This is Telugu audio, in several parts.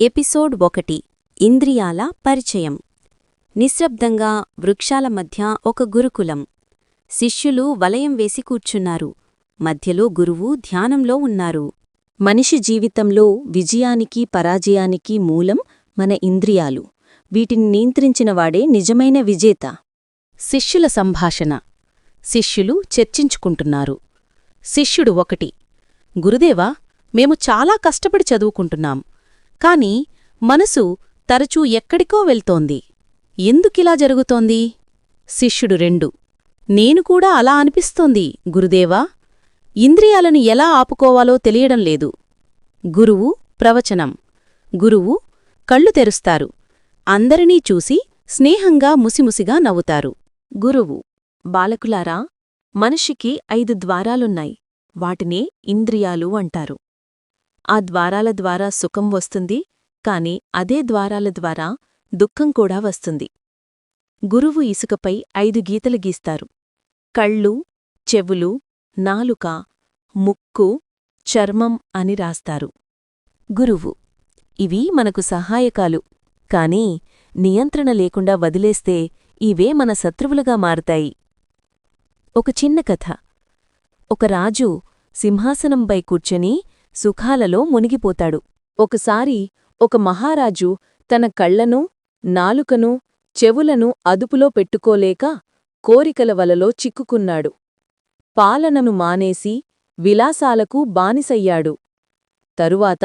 ఎపిసోడ్ ఒకటి ఇంద్రియాల పరిచయం. నిశ్శబ్దంగా వృక్షాల మధ్య ఒక గురుకులం. శిష్యులు వలయం వేసి కూర్చున్నారు. మధ్యలో గురువు ధ్యానంలో ఉన్నారు. మనిషి జీవితంలో విజయానికి పరాజయానికి మూలం మన ఇంద్రియాలు. వీటిని నియంత్రించినవాడే నిజమైన విజేత. శిష్యుల సంభాషణ. శిష్యులు చర్చించుకుంటున్నారు. శిష్యుడు ఒకటి గురుదేవా మేము చాలా కష్టపడి చదువుకుంటున్నాం. కాని మనసు తరచూ ఎక్కడికో వెళ్తోంది. ఎందుకిలా జరుగుతోంది? శిష్యుడు రెండు. నేను కూడా అలా అనిపిస్తోంది గురుదేవా. ఇంద్రియాలను ఎలా ఆపుకోవాలో తెలియడం లేదు. గురువు ప్రవచనం. గురువు కళ్ళు తెరుస్తారు. అందరినీ చూసి స్నేహంగా ముసిముసిగా నవ్వుతారు. గురువు. బాలకులారా మనిషికి ఐదు ద్వారాలున్నాయి. వాటినే ఇంద్రియాలు అంటారు. ఆ ద్వారాల ద్వారా సుఖం వస్తుంది కాని అదే ద్వారాల ద్వారా దుఃఖం కూడా వస్తుంది. గురువు ఇసుకపై ఐదు గీతలు గీస్తారు. కళ్ళు చెవులు నాలుక ముక్కు చర్మం అని రాస్తారు. గురువు ఇవి మనకు సహాయకాలు కాని నియంత్రణ లేకుండా వదిలేస్తే ఇవే మన శత్రువులుగా మారతాయి. ఒక చిన్న కథ. ఒక రాజు సింహాసనంపై కూర్చొని సుఖాలలో మునిగిపోతాడు. ఒకసారి ఒక మహారాజు తన కళ్ళను నాలుకను చెవులను అదుపులో పెట్టుకోలేక కోరికల వలలో చిక్కుకున్నాడు. పాలనను మానేసి విలాసాలకు బానిసయ్యాడు. తరువాత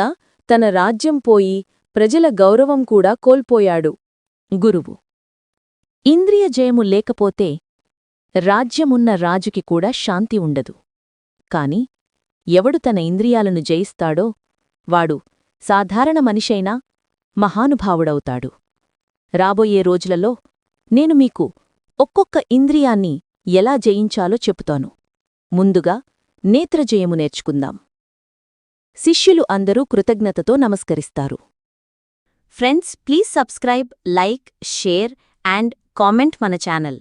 తన రాజ్యం పోయి ప్రజల గౌరవం కూడా కోల్పోయాడు. గురువు! ఇంద్రియ జయము లేకపోతే రాజ్యమున్న రాజుకి కూడా శాంతి ఉండదు. కాని ఎవడు తన ఇంద్రియాలను జయిస్తాడో వాడు సాధారణ మనిషైనా మహానుభావుడవుతాడు. రాబోయే రోజులలో నేను మీకు ఒక్కొక్క ఇంద్రియాన్ని ఎలా జయించాలో చెబుతాను. ముందుగా నేత్రజయము నేర్చుకుందాం. శిష్యులు అందరూ కృతజ్ఞతతో నమస్కరిస్తారు. Friends please subscribe like share and comment మన ఛానల్.